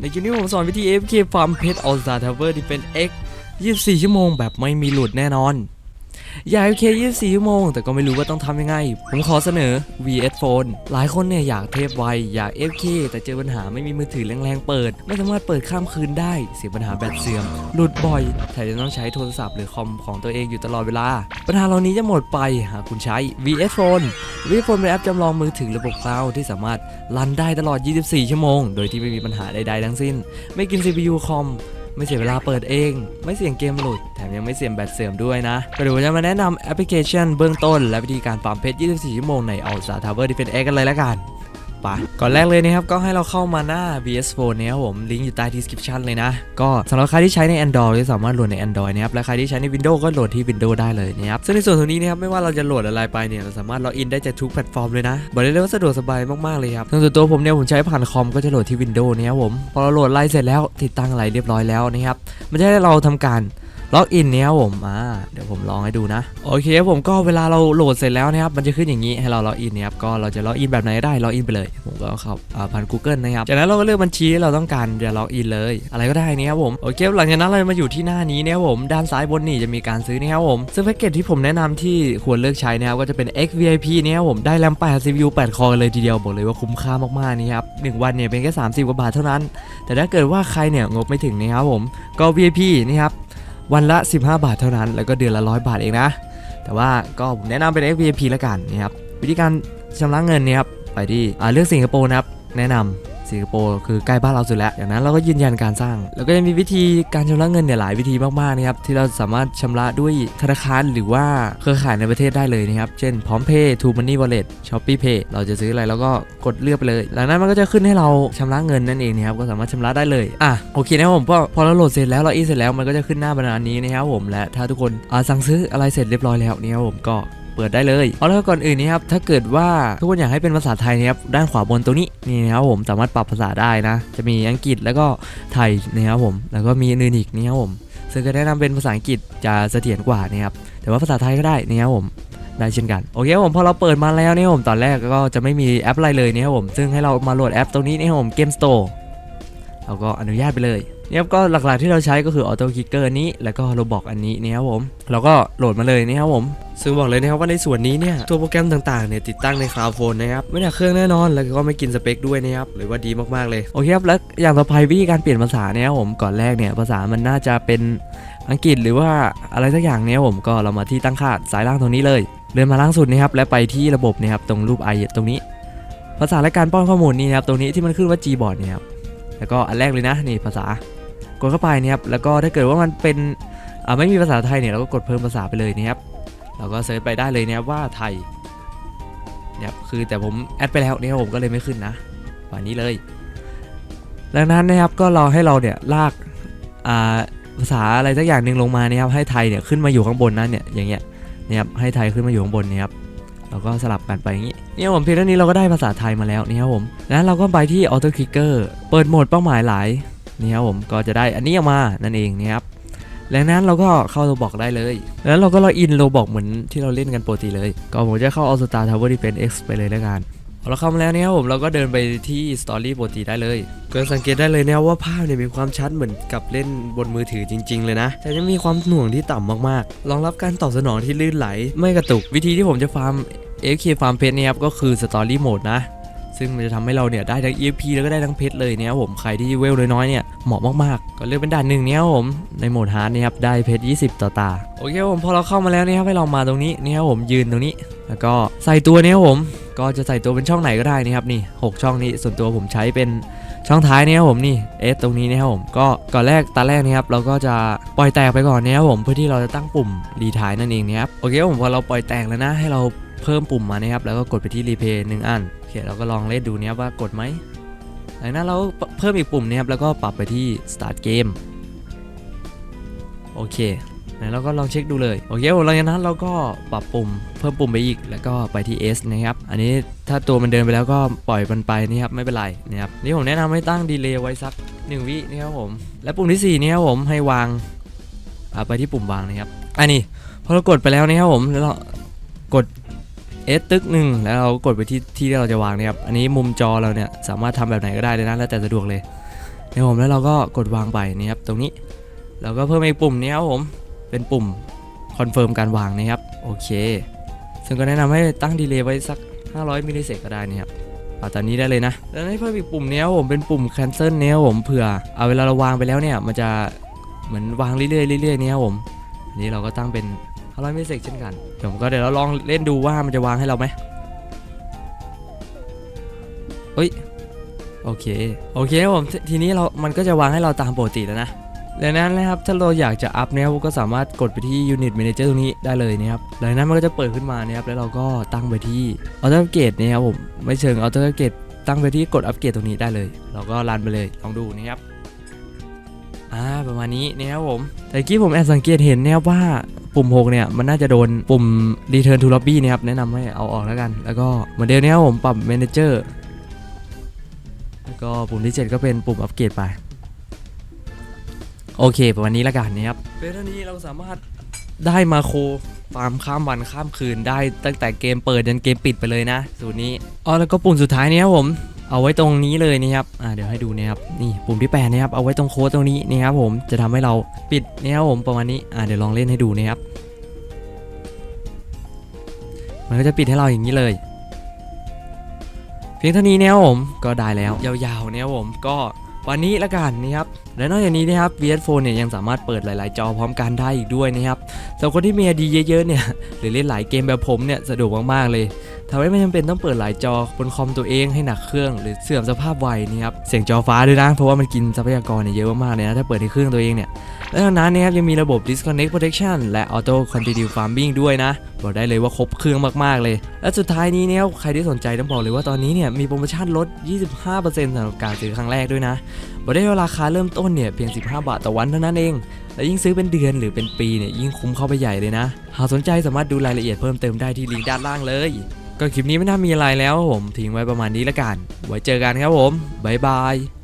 ในคลิปนี้ผมสอนวิธี AFK ฟาร์มเพชร All Star Tower Defense X 24 ชั่วโมงแบบไม่มีหลุดแน่นอน อยาก AFK 24ชั่วโมง แต่ก็ไม่รู้ว่าต้องทำยังไง ผมขอเสนอ VS Phone หลายคนเนี่ยอยากเทพไว อยาก AFK แต่เจอปัญหาไม่มีมือถือแรงๆเปิด ไม่สามารถเปิดข้ามคืนได้ เสียปัญหาแบตเสื่อม หลุดบ่อย แถมยังต้องใช้โทรศัพท์หรือคอมของตัวเองอยู่ตลอดเวลา ปัญหาเหล่านี้จะหมดไปหากคุณใช้ VS Phone VS Phone เป็นแอปจำลองมือถือระบบคลาวด์ที่สามารถรันได้ตลอด 24 ชั่วโมง โดยที่ไม่มีปัญหาใดๆทั้งสิ้น ไม่กิน CPU คอม ไม่เสียเวลาเปิดเอง ไม่เสี่ยงเกมหลุด แถมยังไม่เสี่ยงแบตเสื่อมด้วยนะก็เดี๋ยวจะมาแนะนำแอปพลิเคชันเบื้องต้น และวิธีการฟาร์มเพชร 24 ชั่วโมงใน All Star Tower Defense X กันเลยละกัน ไปก่อนแรกเลยนะครับก็ให้เราเข้ามาหน้า VS Phone เนี่ยครับผมลิงก์อยู่ใต้ description เลยนะ ก็สำหรับใครที่ใช้ใน Android ก็สามารถโหลดใน Android นะครับและใครที่ใช้ใน Windows ก็โหลดที่ Windows ได้เลยนะครับซึ่งในส่วนตรงนี้นะครับไม่ว่าเราจะโหลดอะไรไปเนี่ยเราสามารถล็อกอินได้จากทุกแพลตฟอร์มเลยนะบอกได้เลยว่าสะดวกสบายมากๆเลยครับส่วนตัวผมเนี่ยผมใช้ผ่านคอมก็จะโหลดที่ Windows นะครับผมพอเราโหลดไลน์เสร็จแล้วติดตั้งอะไรเรียบร้อยแล้วนะครับมันจะให้เราทำการ ล็อกอินเนี่ยครับผมอ่าเดี๋ยวผมลองให้ดูนะโอเคครับผมก็เวลาเราโหลดเสร็จแล้วนะครับมันจะขึ้นอย่างนี้ให้เราล็อกอินนะครับก็เราจะล็อกอินแบบไหนได้ล็อกอินไปเลย ผมก็เข้าผ่าน Google นะครับจากนั้นเราก็เลือกบัญชีที่เราต้องการจะล็อกอินเลย อะไรก็ได้นะครับผมโอเคหลังจากนั้นเรามาอยู่ที่หน้านี้นะครับผมด้านซ้ายบนนี่จะมีการซื้อนะครับผมซึ่งแพ็กเกจที่ผมแนะนำที่ควรเลือกใช้นะครับก็จะเป็น XVIP เนะครับผมได้แรม8 CPU 8คอเลยทีเดียวบอกเลยว่าคุ้มค่ามากๆนี่ครับหนึ่งวันเนี่ยเป็นแค่30กว่าบาทเท่านั้น แต่ถ้าเกิดว่าใครเนี่ยงบไม่ถึงนะครับผมก็ VIP นี่ครับ วันละ 15 บาทเท่านั้น แล้วก็เดือนละ 100 บาทเองนะ แต่ว่าก็ผมแนะนำเป็น X V P แล้วกันนะครับ วิธีการชำระเงินเนี่ยครับ ไปที่เลือกสิงคโปร์นะครับ แนะนำ สิงคโปร์คือใกล้บ้านเราสุดแล้วจากนั้นเราก็ยืนยันการสร้าง แล้วก็ยังมีวิธีการชำระเงินเนี่ยหลายวิธีมากๆนะครับที่เราสามารถชำระด้วยธนาคารหรือว่าเครือข่ายในประเทศได้เลยนะครับเช่นพร้อมเพย์ทูมันนี่วอลเล็ตช้อปปี้เพย์เราจะซื้ออะไรแล้วก็กดเลือกไปเลย หลังนั้นมันก็จะขึ้นให้เราชำระเงินนั่นเองนะครับก็สามารถชำระได้เลยอะโอเคนะผมพอพอเราโหลดเสร็จแล้วเราอีเสร็จแล้วมันก็จะขึ้นหน้าบรรณานี้นะครับผมและถ้าทุกคนอ่าสั่งซื้ออะไรเสร็จเรียบร้อยแล้วเนี่ยครับผมก็ เปิดได้เลยเอาแล้วก่อนอื่นนี้ครับถ้าเกิดว่าทุกคนอยากให้เป็นภาษาไทยนะครับด้านขวาบนตรงนี้นี่นะครับผมสามารถปรับภาษาได้นะ จะมีอังกฤษแล้วก็ไทยนะครับผมแล้วก็มีอื่นอีกนี่ครับผมซึ่งก็แนะนำเป็นภาษาอังกฤษจะเสถียรกว่านะครับแต่ว่าภาษาไทยก็ได้นะครับผมได้เช่นกันโอเคผมพอเราเปิดมาแล้วเนี่ยผมตอนแรกก็จะไม่มีแอปอะไรเลยนะครับผมซึ่งให้เรามาโหลดแอปตรงนี้นะครับผม Game Store เราก็อนุญาตไปเลยเนี่ยครับก็หลักๆที่เราใช้ก็คือ Auto Kicker นี้แล้วก็ Roblox อันนี้เนี่ยครับผมเราก็โหลดมาเลยนะครับผมซึ่งบอกเลยนะครับว่าในส่วนนี้เนี่ยตัวโปรแกรมต่างๆเนี่ยติดตั้งในคลาวด์โฟนนะครับไม่หนักเครื่องแน่นอนแล้วก็ไม่กินสเปคด้วยนะครับหรือว่าดีมากๆเลยโอเคครับแล้วอย่างต่อไปวิธีการเปลี่ยนภาษาเนี่ยครับผมก่อนแรกเนี่ยภาษามันน่าจะเป็นอังกฤษหรือว่าอะไรสักอย่างเนี่ยครับผมก็เรามาที่ตั้งค่าสายล่างตรงนี้เลยเลื่อนมาล่างสุดนะครับและไปที่ระบบนะครับตรงรูปไอตรงนี้ ภาษาและการป้อนข้อมูลนี่นะครับตรงนี้ที่มันขึ้นว่า Gboard เนี่ยครับ แล้วก็อันแรกเลยนะนี่ภาษากดเข้าไปเนี่ยครับแล้วก็ถ้าเกิดว่ามันเป็นไม่มีภาษาไทยเนี่ยเราก็กดเพิ่มภาษาไปเลยนะครับเราก็เซิร์ชไปได้เลยนะครับว่าไทยเนี่ยคือแต่ผมแอดไปแล้วเนี่ยผมก็เลยไม่ขึ้นนะวันนี้เลย ดังนั้นนะครับก็รอให้เราเนี่ยลากาภาษาอะไรสักอย่างหนึ่งลงมานะครับให้ไทยเนี่ยขึ้นมาอยู่ข้างบนนะเนี่ยอย่างเงี้ยเนี่ยครับให้ไทยขึ้นมาอยู่ข้างบนเนี่ยครับ เราก็สลับกันไปอย่างงี้เนี่ยผมเพียงเท่านี้เราก็ได้ภาษาไทยมาแล้วนี่ครับผมแล้วเราก็ไปที่ Auto Clicker เปิดโหมดเป้าหมายหลายนี่ครับผมก็จะได้อันนี้ออกมานั่นเองนะครับแล้วนั้นเราก็เข้าโรบอกได้เลย แล้วเราก็ล็อกอินโรบอกเหมือนที่เราเล่นกันปกติเลย ก็ผมจะเข้า All Star Tower Defense X ไปเลยแล้วกัน เราเข้ามาแล้วเนี่ยครับผมเราก็เดินไปที่ Story ปกติได้เลยก็สังเกตได้เลยนะว่าภาพเนี่ยมีความชัดเหมือนกับเล่นบนมือถือจริง ๆ เลยนะ แต่ยังมีความหน่วงที่ต่ำมากๆรองรับการตอบสนองที่ลื่นไหล ไม่กระตุก วิธีที่ผมจะฟาร์ม AFK ฟาร์มเพชรเนี่ยครับก็คือ Story Mode นะซึ่งมันจะทำให้เราเนี่ยได้ทั้ง EXP แล้วก็ได้ทั้งเพชรเลยเนี่ยครับผมใครที่เวลน้อยๆเนี่ยเหมาะมากๆ ก็เลือกเป็นด่านหนึ่งเนี่ยครับผมในโหมดฮาร์ดเนี่ยครับได้เพชร 20 ต่อตา โอเคครับผมพอเราเข้ามาแล้วเนี่ยครับให้เรามาตรงนี้เนี่ยครับผมยืนตรงนี้ แล้วก็ใส่ตัวเนี่ยผม ก็จะใส่ตัวเป็นช่องไหนก็ได้นี่ครับนี่หกช่องนี้ส่วนตัวผมใช้เป็นช่องท้ายนี่ครับผมนี่เอสตรงนี้นี่ยครับผมก็ก่อนแรกตาแรกนี่ครับเราก็จะปล่อยแตกไปก่อนเนี่ยครับผมเพื่อที่เราจะตั้งปุ่มรีทายนั่นเองเนี่ยครับโอเคผมพอเราปล่อยแตกแล้วนะให้เราเพิ่มปุ่มมานะครับแล้วก็กดไปที่รีเพย์หนึ่งอันโอเคเราก็ลองเล่นดูเนี่ยว่ากดไหมหลังนั้นเราเพิ่มอีกปุ่มเนี่ยครับแล้วก็ปรับไปที่ start game โอเค แล้วก็ลองเช็คดูเลยโอเคหลังจากนั้นเราก็ปรับปุ่มเพิ่มปุ่มไปอีก แล้วก็ไปที่ S นะครับ อันนี้ถ้าตัวมันเดินไปแล้วก็ปล่อยมันไปนี่ครับไม่เป็นไรนะครับนี่ผมแนะนำให้ตั้งดีเลย์ไว้สัก 1 วินี่ครับผม และปุ่มที่4นี่ครับผมให้วางาไปที่ปุ่มวางนะครับอันนี้พอเรากดไปแล้วนี่ครับผมแล้วเรากดเอสตึกหนึ่งแล้วเรากดไปที่ที่ที่เราจะวางนี่ยครับ อันนี้มุมจอเราเนี่ยสามารถทำแบบไหนก็ได้เลยนะแล้วแต่สะดวกเลยนะครับผมแล้วเราก็กดวางไปนะครับตรงนี้ เราก็เพิ่มอีกปุ่มนี้ครับผม เป็นปุ่มคอนเฟิร์มการวางนะครับ โอเค ซึ่งก็แนะนำให้ตั้งดีเลย์ไว้สัก 500 มิลลิเซกก็ได้นะครับเอาตอนนี้ได้เลยนะ แล้วให้เพิ่มอีกปุ่มเนี้ยครับผมเป็นปุ่ม cancel เนี้ยครับผมเผื่อ เอาเวลาเราวางไปแล้วเนี่ย มันจะเหมือนวางเรื่อยๆเรื่อยๆเนี้ยครับผมอันนี้เราก็ตั้งเป็น500มิลลิเซกเช่นกันผมก็เดี๋ยวเราลองเล่นดูว่ามันจะวางให้เราไหมเฮ้ย โอเค โอเคครับผม ทีนี้เรา มันก็จะวางให้เราตามปกติแล้วนะ ดังนั้นนะครับถ้าเราอยากจะอัพเนี่ยก็สามารถกดไปที่ Unit Manager ตรงนี้ได้เลยนะครับหลังนั้นมันก็จะเปิดขึ้นมานะครับแล้วเราก็ตั้งไปที่ Auto Upgrade เนี่ยครับผมไม่เชิง Auto Upgrade ตั้งไปที่กดอัปเกรดตรงนี้ได้เลย เราก็รันไปเลยลองดูนะครับอ่าประมาณนี้นะครับผมแต่กี้ผมแอบสังเกตเห็นนะครับว่าปุ่ม 6 เนี่ย มันน่าจะโดนปุ่ม Return to Lobby นะครับ แนะนำให้เอาออกแล้วกัน แล้วก็เหมือนเดิมนะครับผมปรับ Manager แล้วก็ปุ่มที่ 7 ก็เป็นปุ่มอัปเกรดไป โอเคประมาณนี้ละกันนะครับเป็นเท่านี้เราสามารถได้มาโคฟาร์มข้ามวันข้ามคืนได้ตั้งแต่เกมเปิดยันเกมปิดไปเลยนะสูตรนี้อ๋อแล้วก็ปุ่มสุดท้ายนี้ครับผมเอาไว้ตรงนี้เลยนะครับอ่าเดี๋ยวให้ดูนะครับนี่ปุ่มที่แปดนะครับเอาไว้ตรงโค้ดตรงนี้นะครับผมจะทำให้เราปิดนะครับผมประมาณนี้อ่าเดี๋ยวลองเล่นให้ดูนะครับมันก็จะปิดให้เราอย่างนี้เลย เพียงเท่านี้เนี่ยครับผมก็ได้แล้วยาวๆเนี่ยครับผมก็วันนี้ละกันนะครับ และนอกจากนี้นะครับ VS Phone เนี่ยยังสามารถเปิดหลายๆ จอพร้อมกันได้อีกด้วยนะครับสำหรับคนที่มีไอดีเยอะๆเนี่ยหรือเล่นหลายเกมแบบผมเนี่ยสะดวกมากๆเลยทำให้ไม่จำเป็นต้องเปิดหลายจอบนคอมตัวเองให้หนักเครื่อง หรือเสื่อมสภาพไวนะครับเสียงจอฟ้าด้วยนะเพราะว่ามันกินทรัพยากรเนี่ยเยอะมากๆเลยนะถ้าเปิดในเครื่องตัวเองเนี่ยและทางนั้นนะครับยังมีระบบ disconnect protection และ auto continue farming ด้วยนะบอกได้เลยว่าครบเครื่องมากๆเลย และสุดท้ายนี้เนี่ยใครที่สนใจต้องบอกเลยว่าตอนนี้เนี่ยมีโปรโมชั่นลด 25%สำหรับการซื้อครั้งแรกด้วยนะ บอกได้ว่าราคาเริ่มต้นเนี่ยเพียง 15 บาทต่อวันเท่านั้นเอง และยิ่งซื้อเป็นเดือนหรือเป็นปีเนี่ยยิ่งคุ้มเข้าไปใหญ่เลยนะ หากสนใจสามารถดูรายละเอียดเพิ่มเติมได้ที่ลิงก์ด้านล่างเลย ก็คลิปนี้ไม่น่ามีอะไรแล้วผมทิ้งไว้ประมาณนี้ละกัน ไว้เจอกันครับผมบ๊ายบาย